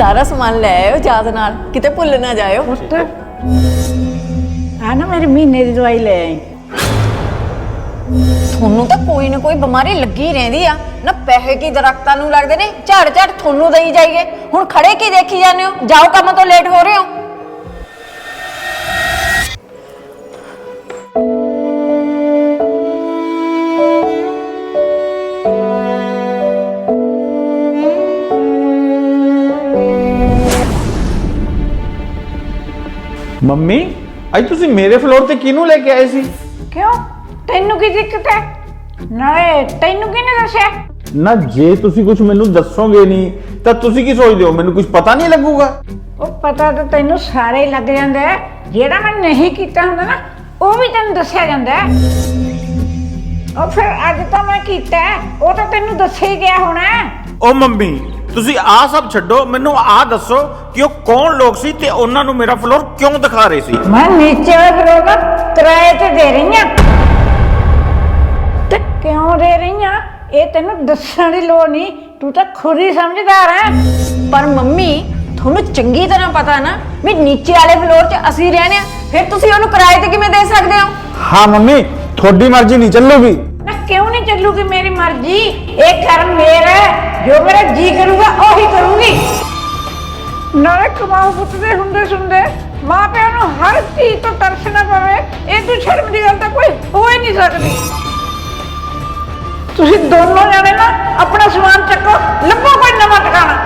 ਸਾਰਾ ਸਮਾਨ ਲੈ ਆਇਓ ਯਾਦ ਨਾਲ ਕਿਤੇ ਭੁੱਲ ਨਾ ਜਾਇਓ। ਪੁੱਤ ਆ ਨਾ ਮੇਰੀ ਮਹੀਨੇ ਦੀ ਦਵਾਈ ਲੈ ਆਈ। ਤੁਹਾਨੂੰ ਤਾਂ ਕੋਈ ਨਾ ਕੋਈ ਬਿਮਾਰੀ ਲੱਗੀ ਰਹਿੰਦੀ ਆ। ਨਾ ਪੈਸੇ ਕੀ ਦਰਖਤਾਂ ਨੂੰ ਲੱਗਦੇ ਨੇ? ਝੜ ਝੜ ਤੁਹਾਨੂੰ ਦੇਈ ਜਾਈਏ। ਹੁਣ ਖੜੇ ਕੀ ਦੇਖੀ ਜਾਂਦੇ ਹੋ? ਜਾਓ ਕੰਮ ਤੋਂ ਲੇਟ ਹੋ ਰਹੇ ਹੋ। ਮੰਮੀ ਅੱਜ ਤੁਸੀਂ ਮੇਰੇ ਫਲੋਰ ਤੇ ਕਿਹਨੂੰ ਲੈ ਕੇ ਆਏ ਸੀ? ਕਿਉਂ? ਤੈਨੂੰ ਕੀ ਦਿੱਕਤ ਹੈ? ਨਾਲੇ ਤੈਨੂੰ ਕਿਹਨੇ ਦੱਸਿਆ? ਨਾ ਜੇ ਤੁਸੀਂ ਕੁਝ ਮੈਨੂੰ ਦੱਸੋਗੇ ਨਹੀਂ ਤਾਂ ਤੁਸੀਂ ਕੀ ਸੋਚਦੇ ਹੋ? ਮੈਨੂੰ ਕੁਝ ਪਤਾ ਨਹੀਂ ਲੱਗੂਗਾ। ਉਹ ਪਤਾ ਤਾਂ ਤੈਨੂੰ ਸਾਰੇ ਹੀ ਲੱਗ ਜਾਂਦਾ ਹੈ। ਜਿਹੜਾ ਮੈਂ ਨਹੀਂ ਕੀਤਾ ਹੁੰਦਾ ਨਾ ਉਹ ਵੀ ਤੈਨੂੰ ਦੱਸਿਆ ਜਾਂਦਾ ਹੈ। ਉਹ ਫਿਰ ਅੱਜ ਤਾਂ ਮੈਂ ਕੀਤਾ ਹੈ, ਉਹ ਤਾਂ ਤੈਨੂੰ ਦੱਸਿਆ ਹੀ ਗਿਆ ਹੋਣਾ ਹੈ। ਓ ਮੰਮੀ ਤੁਸੀਂ ਆਹ ਸਭ ਛੱਡੋ ਮੈਨੂੰ ਆਹ ਦੱਸੋ ਕਿ ਉਹ ਕੌਣ ਲੋਕ ਸੀ ਤੇ ਉਹਨਾਂ ਨੂੰ ਮੇਰਾ ਫਲੋਰ ਕਿਉਂ ਦਿਖਾ ਰਹੇ ਸੀ? ਮੈਂ ਨੀਚੇ ਵਾਲੇ ਫਲੋਰ ਦਾ ਕਿਰਾਏ ਤੇ ਦੇ ਰਹੀ ਹਾਂ। ਤੇ ਕਿਉਂ ਦੇ ਰਹੀ ਹਾਂ? ਇਹ ਤੈਨੂੰ ਦੱਸਣ ਦੀ ਲੋੜ ਨਹੀਂ। ਤੂੰ ਤਾਂ ਖੁਦ ਹੀ ਸਮਝਦਾਰ ਹੈ। ਪਰ ਮੰਮੀ ਤੁਹਾਨੂੰ ਚੰਗੀ ਤਰ੍ਹਾਂ ਪਤਾ ਨਾ ਵੀ ਨੀਚੇ ਵਾਲੇ ਫਲੋਰ 'ਚ ਅਸੀਂ ਰਹਿੰਦੇ ਆ ਫਿਰ ਤੁਸੀਂ ਉਹਨੂੰ ਕਿਰਾਏ ਤੇ ਕਿਵੇਂ ਦੇ ਸਕਦੇ ਹੋ? ਹਾਂ ਮੰਮੀ ਤੁਹਾਡੀ ਮਰਜ਼ੀ ਨਹੀਂ ਚੱਲੂਗੀ। ਕਿਉਂ ਨਹੀਂ ਚੱਲੂਗੀ ਮੇਰੀ ਮਰਜ਼ੀ? ਇਹ ਕਰ ਮੇਰਾ ਹੈ। ਜੋ ਮੇਰਾ ਜੀ ਕਰੂਗਾ, ਉਹੀ ਕਰੂੰਗੀ। ਨਾਲੇ ਕਮਾਉ ਪੁੱਤ ਦੇ ਹੁੰਦੇ ਸੁਣਦੇ ਮਾਂ ਪਿਓ ਨੂੰ ਹਰ ਚੀਜ਼ ਤੋਂ ਤਰਸਣਾ ਪਵੇ, ਇਹ ਤੋਂ ਸ਼ਰਮ ਦੀ ਗੱਲ ਤਾਂ ਕੋਈ ਹੋ ਹੀ ਨਹੀਂ ਸਕਦੀ। ਤੁਸੀਂ ਦੋਨੋਂ ਜਾਣੇ ਨਾ ਆਪਣਾ ਸਮਾਨ ਚੱਕੋ, ਲੱਭੋ ਕੋਈ ਨਵਾਂ ਟਿਕਾਣਾ।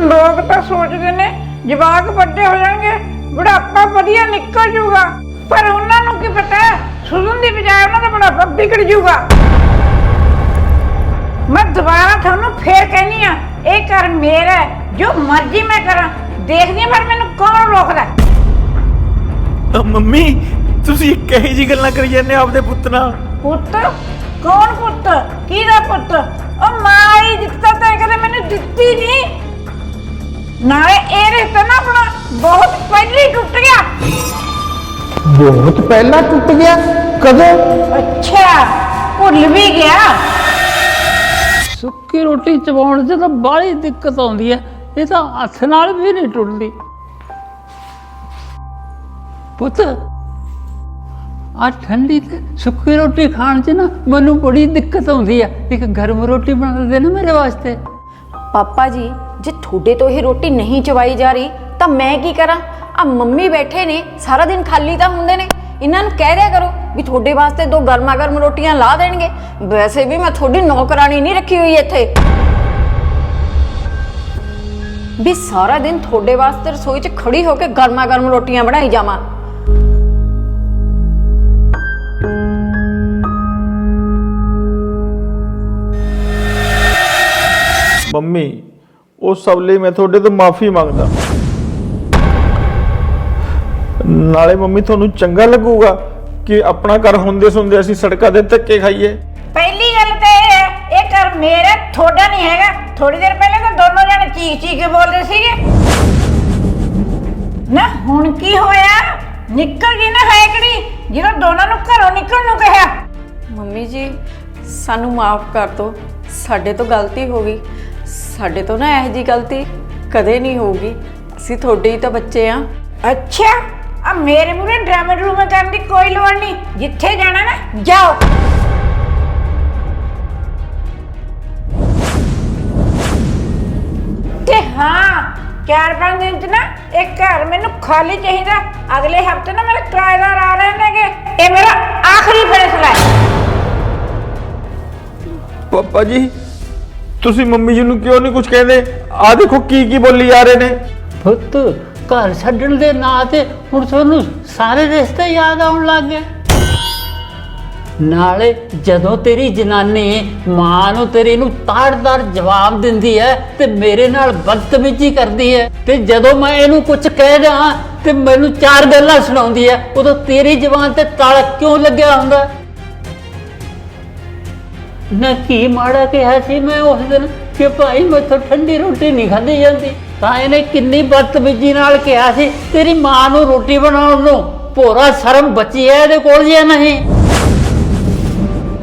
ਲੋਕ ਤਾਂ ਸੋਚਦੇ ਨੇ, ਜਵਾਕ ਵੱਡੇ ਹੋ ਜਾਣਗੇ ਬੁਢਾਪਾ ਵਧੀਆ ਨਿਕਲ ਜੂਗਾ ਪਰ ਉਹਨਾਂ ਨੂੰ ਕੀ ਪਤਾ ਸੁਣਨ ਦੀ ਬਜਾਏ ਉਹਨਾਂ ਦਾ ਬੁਢਾਪਾ ਵਿਗੜ ਜੂਗਾ। ਮੈਂ ਦੁਬਾਰਾ ਤੁਹਾਨੂੰ ਫੇਰ ਕਹਿਨੀ ਆ ਇਹ ਕਰ ਮੇਰਾ ਹੈ, ਜੋ ਮਰਜ਼ੀ ਮੈਂ ਕਰਾਂ ਦੇਖਦੀ ਹਾਂ ਪਰ ਮੈਨੂੰ ਕੌਣ ਰੋਕਦਾ ਮੰਮੀ ਤੁਸੀਂ ਕਹੀ ਜੀ ਗੱਲਾਂ ਕਰੀ ਜਾਂਦੇ ਹੋ ਆਪਦੇ ਪੁੱਤ ਨਾਲ। ਪੁੱਤ? ਕੌਣ ਪੁੱਤ? ਕਿਹਦਾ ਪੁੱਤ? ਉਹ ਮਾਈ ਦਿੱਤਾ ਤਾਂ ਕਦੇ ਮੈਨੂੰ ਦਿੱਤੀ ਨਹੀਂ। ਨਾਲੇ ਇਹ ਰਿਸ਼ਤਾ ਨਾ ਆਪਣਾ ਬਹੁਤ ਪਹਿਲਾਂ ਹੀ ਟੁੱਟ ਗਿਆ। ਬਹੁਤ ਪਹਿਲਾਂ ਟੁੱਟ ਗਿਆ। ਕਦੋਂ? ਅੱਛਾ ਭੁੱਲ ਵੀ ਗਿਆ। ਸੁੱਕੀ ਰੋਟੀ ਚਬਾਉਣ 'ਚ ਤਾਂ ਬਾਹਲੀ ਦਿੱਕਤ ਆਉਂਦੀ ਹੈ। ਇਹ ਤਾਂ ਹੱਥ ਨਾਲ ਵੀ ਨਹੀਂ ਟੁੱਟਦੀ। ਪੁੱਤ ਆ ਠੰਡੀ ਤੇ ਸੁੱਕੀ ਰੋਟੀ ਖਾਣ 'ਚ ਨਾ ਮੈਨੂੰ ਬੜੀ ਦਿੱਕਤ ਆਉਂਦੀ ਹੈ। ਇੱਕ ਗਰਮ ਰੋਟੀ ਬਣਾ ਦੇ ਨਾ ਮੇਰੇ ਵਾਸਤੇ। ਪਾਪਾ ਜੀ ਜੇ ਤੁਹਾਡੇ ਤੋਂ ਇਹ ਰੋਟੀ ਨਹੀਂ ਚਵਾਈ ਜਾ ਰਹੀ ਤਾਂ ਮੈਂ ਕੀ ਕਰਾਂ? ਆ ਮੰਮੀ ਬੈਠੇ ਨੇ, ਸਾਰਾ ਦਿਨ ਖਾਲੀ ਤਾਂ ਹੁੰਦੇ ਨੇ। ਇਹਨਾਂ ਨੂੰ ਕਹਿ ਦਿਆ ਕਰੋ ਵੀ ਤੁਹਾਡੇ ਵਾਸਤੇ ਦੋ ਗਰਮਾ ਗਰਮ ਰੋਟੀਆਂ ਲਾ ਦੇਣਗੇ। ਵੈਸੇ ਵੀ ਮੈਂ ਤੁਹਾਡੀ ਨੌਕਰਾਨੀ ਨਹੀਂ ਰੱਖੀ ਹੋਈ ਇੱਥੇ। ਵੀ ਸਾਰਾ ਦਿਨ ਤੁਹਾਡੇ ਵਾਸਤੇ ਰਸੋਈ 'ਚ ਖੜੀ ਹੋ ਕੇ ਗਰਮਾ ਗਰਮ ਰੋਟੀਆਂ ਬਣਾਈ ਜਾਵਾਂ। ਮੰਮੀ, ਉਸ ਸਭ ਲਈ ਮੈਂ ਤੁਹਾਡੇ ਤੋਂ ਮਾਫੀ ਮੰਗਦਾ। ਨਾਲੇ ਮੰਮੀ ਤੁਹਾਨੂੰ ਚੰਗਾ ਲੱਗੂਗਾ ਕਿ ਆਪਣਾ ਘਰ ਹੁੰਦੇ ਸੁਣਦੇ ਅਸੀਂ ਸੜਕਾਂ ਦੇ ਧੱਕੇ ਖਾਈਏ। ਪਹਿਲੀ ਗੱਲ ਤਾਂ ਇਹ ਹੈ ਇਹ ਕਰ ਮੇਰਾ ਥੋੜਾ ਨਹੀਂ ਹੈਗਾ। ਥੋੜੀ ਦੇਰ ਪਹਿਲਾਂ ਤਾਂ ਦੋਨੋਂ ਜਣੇ ਚੀਕ ਚੀਕ ਕੇ ਬੋਲਦੇ ਸੀਗੇ। ਨਾ ਹੁਣ ਕੀ ਹੋਇਆ? ਨਿਕਲ ਗਈ ਨਾ ਹੈਕੜੀ ਜਦੋਂ ਦੋਨਾਂ ਨੂੰ ਘਰੋਂ ਨਿਕਲਣ ਨੂੰ ਕਿਹਾ। ਮੰਮੀ ਜੀ ਸਾਨੂੰ ਮਾਫ ਕਰ ਦਿਓ। ਸਾਡੇ ਤੋਂ ਗਲਤੀ ਹੋ ਗਈ। ਸਾਡੇ ਤੋਂ ਨਾ ਇਹੋ ਜੀ ਗਲਤੀ ਕਦੇ ਨਹੀਂ ਹੋਊਗੀ। ਅਸੀਂ ਤੁਹਾਡੇ ਹੀ ਤਾਂ ਬੱਚੇ ਆ ਅੱਛਾ ਆ ਮੇਰੇ ਮੂਰੇ ਡਰਾਮਾ ਡਰੂਮਾ ਕਰਨ ਦੀ ਕੋਈ ਲੋੜ ਨਹੀਂ ਜਿੱਥੇ ਜਾਣਾ ਨਾ ਜਾਓ ਤੇ ਹਾਂ ਚਾਰ ਪੰਜ ਦਿਨ ਚ ਨਾ ਇਹ ਘਰ ਮੈਨੂੰ ਖਾਲੀ ਚਾਹੀਦਾ ਅਗਲੇ ਹਫ਼ਤੇ ਨਾ ਮੇਰੇ ਕਿਰਾਏਦਾਰ ਆ ਰਹੇ ਨੇਗੇ ਇਹ ਮੇਰਾ ਆਖਰੀ ਫੈਸਲਾ ਹੈ ਪਾਪਾ ਜੀ ਤੁਸੀਂ ਮੰਮੀ ਜੀ ਨੂੰ ਕਿਉਂ ਨਹੀਂ ਕੁਝ ਕਹਿੰਦੇ ਆ ਦੇਖੋ ਕੀ ਕੀ ਬੋਲੀ ਜਾ ਰਹੇ ਨੇ ਪੁੱਤ ਘਰ ਛੱਡਣ ਦੇ ਨਾਂ ਤੇ ਹੁਣ ਤੁਹਾਨੂੰ ਸਾਰੇ ਰਿਸ਼ਤੇ ਯਾਦ ਆਉਣ ਲੱਗ ਗਏ। ਨਾਲੇ ਜਦੋਂ ਤੇਰੀ ਜਨਾਨੀ ਮਾਂ ਨੂੰ ਤੇਰੀ ਨੂੰ ਤਾੜ-ਤਾੜ ਜਵਾਬ ਦਿੰਦੀ ਹੈ ਤੇ ਮੇਰੇ ਨਾਲ ਬਦਤਮੀਜ਼ੀ ਕਰਦੀ ਹੈ ਤੇ ਜਦੋਂ ਮੈਂ ਇਹਨੂੰ ਕੁਝ ਕਹਿ ਦਾਂ ਤੇ ਮੈਨੂੰ ਚਾਰ ਗੱਲਾਂ ਸੁਣਾਉਂਦੀ ਹੈ, ਉਦੋਂ ਤੇਰੀ ਜ਼ਬਾਨ ਤੇ ਤਾਲਾ ਕਿਉਂ ਲੱਗਿਆ ਹੁੰਦਾ? ਨਾ ਕੀ ਮਾੜਾ ਕਿਹਾ ਸੀ ਮੈਂ ਉਸ ਦਿਨ ਕਿ ਭਾਈ ਮੈਥੋਂ ਠੰਡੀ ਰੋਟੀ ਨਹੀਂ ਖਾਧੀ ਜਾਂਦੀ। ਤਾਂ ਇਹਨੇ ਕਿੰਨੀ ਬਦਤਮੀਜ਼ੀ ਨਾਲ ਕਿਹਾ ਸੀ, ਤੇਰੀ ਮਾਂ ਨੂੰ ਰੋਟੀ ਬਣਾਉਣ ਨੂੰ। ਭੋਰਾ ਸ਼ਰਮ ਬਚੀ ਹੈ ਇਹਦੇ ਕੋਲ ਜਾਂ ਨਹੀਂ?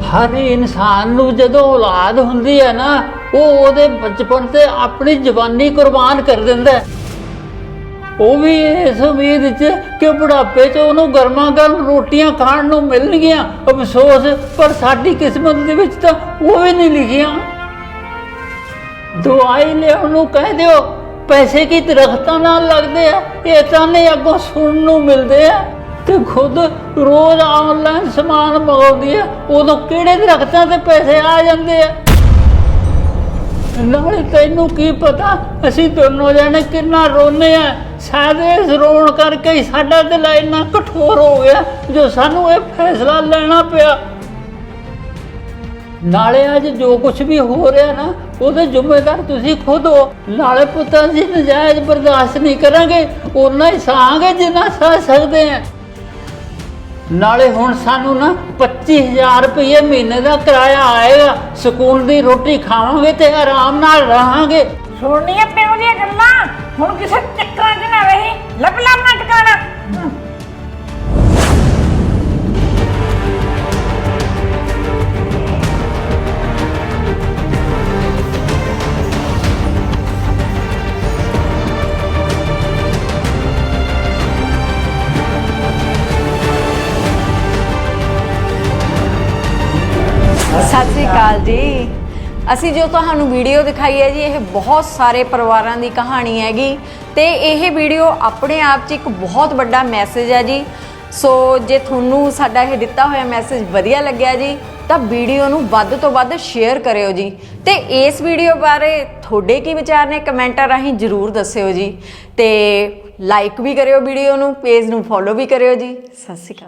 ਹਰ ਇਨਸਾਨ ਨੂੰ ਜਦੋਂ ਔਲਾਦ ਹੁੰਦੀ ਹੈ ਨਾ, ਉਹ ਉਹਦੇ ਬਚਪਨ ਤੇ ਆਪਣੀ ਜਵਾਨੀ ਕੁਰਬਾਨ ਕਰ ਦਿੰਦਾ ਹੈ। ਉਹ ਵੀ ਇਸ ਉਮੀਦ 'ਚ ਕਿ ਬੁਢਾਪੇ 'ਚ ਉਹਨੂੰ ਗਰਮਾ ਗਰਮ ਰੋਟੀਆਂ ਖਾਣ ਨੂੰ ਮਿਲਣਗੀਆਂ। ਅਫਸੋਸ, ਪਰ ਸਾਡੀ ਕਿਸਮਤ ਦੇ ਵਿੱਚ ਤਾਂ ਉਹ ਵੀ ਨਹੀਂ ਲਿਖੀਆਂ। ਦਵਾਈ ਲਿਆਉਣ ਨੂੰ ਕਹਿ ਦਿਓ ਪੈਸੇ ਕੀ ਦਰਖਤਾਂ ਨਾਲ ਲੱਗਦੇ ਆ? ਇਹ ਤਾਂ ਨਹੀਂ ਅੱਗੋਂ ਸੁਣਨ ਨੂੰ ਮਿਲਦੇ ਆ ਤੇ ਖੁਦ ਰੋਜ਼ ਆਨਲਾਈਨ ਸਮਾਨ ਮੰਗਾਉਂਦੀ ਆ। ਉਦੋਂ ਕਿਹੜੇ ਦਰਖਤਾਂ ਤੇ ਪੈਸੇ ਆ ਜਾਂਦੇ ਆ? ਨਾਲੇ ਤੈਨੂੰ ਕੀ ਪਤਾ, ਅਸੀਂ ਦੋਨੋਂ ਜਣੇ ਕਿੰਨਾ ਰੋਨੇ ਆ। ਸ਼ਾਇਦ ਇਸ ਰੋਣ ਕਰਕੇ ਹੀ ਸਾਡਾ ਦਿਲ ਇੰਨਾ ਕਠੋਰ ਹੋ ਗਿਆ, ਜੋ ਸਾਨੂੰ ਇਹ ਫੈਸਲਾ ਲੈਣਾ ਪਿਆ। ਨਾਲੇ ਅੱਜ ਜੋ ਕੁਝ ਵੀ ਹੋ ਰਿਹਾ ਨਾ, ਉਹਦੇ ਜ਼ਿੰਮੇਦਾਰ ਤੁਸੀਂ ਖੁਦ ਹੋ। ਨਾਲੇ ਪੁੱਤਾਂ ਜੀ ਨਜਾਇਜ਼ ਬਰਦਾਸ਼ਤ ਨਹੀਂ ਕਰਾਂਗੇ ਉਹਨਾਂ ਹੀ ਸਹਾਂਗੇ ਜਿੰਨਾ ਸਹ ਸਕਦੇ ਆ। ਨਾਲੇ ਹੁਣ ਸਾਨੂੰ ਨਾ 25000 ਰੁਪਏ ਮਹੀਨੇ ਦਾ ਕਿਰਾਇਆ ਆਏਗਾ। ਸਕੂਲ ਦੀ ਰੋਟੀ ਖਾਵਾਂਗੇ ਤੇ ਆਰਾਮ ਨਾਲ ਰਹਾਂਗੇ। ਸੁਣਨੀਆਂ ਪਿਓ ਦੀਆਂ ਗੱਲਾਂ, ਹੁਣ ਕਿਸੇ ਚੱਕਰਾਂ 'ਚ ਨਾ ਰਹੀ। ਲੱਭ ਲੱਭ ਨਾ ਟਿਕਾਣਾ। ਅਕਾਲ ਜੀ ਅਸੀਂ ਜੋ ਤੁਹਾਨੂੰ ਵੀਡੀਓ ਦਿਖਾਈ ਹੈ ਜੀ, ਇਹ ਬਹੁਤ ਸਾਰੇ ਪਰਿਵਾਰਾਂ ਦੀ ਕਹਾਣੀ ਹੈਗੀ ਤੇ ਇਹ ਵੀਡੀਓ ਆਪਣੇ ਆਪ 'ਚ ਇੱਕ ਬਹੁਤ ਵੱਡਾ ਮੈਸੇਜ ਹੈ ਜੀ। ਸੋ ਜੇ ਤੁਹਾਨੂੰ ਸਾਡਾ ਇਹ ਦਿੱਤਾ ਹੋਇਆ ਮੈਸੇਜ ਵਧੀਆ ਲੱਗਿਆ ਜੀ, ਤਾਂ ਵੀਡੀਓ ਨੂੰ ਵੱਧ ਤੋਂ ਵੱਧ ਸ਼ੇਅਰ ਕਰਿਓ ਜੀ। ਤੇ ਇਸ ਵੀਡੀਓ ਬਾਰੇ ਤੁਹਾਡੇ ਕੀ ਵਿਚਾਰ ਨੇ ਕਮੈਂਟਾਂ ਰਾਹੀਂ ਜਰੂਰ ਦੱਸਿਓ ਜੀ। ਤੇ ਲਾਈਕ ਵੀ ਕਰਿਓ ਵੀਡੀਓ ਨੂੰ ਪੇਜ ਨੂੰ ਫੋਲੋ ਵੀ ਕਰਿਓ ਜੀ। ਸਤਿ ਸ਼੍ਰੀ ਅਕਾਲ।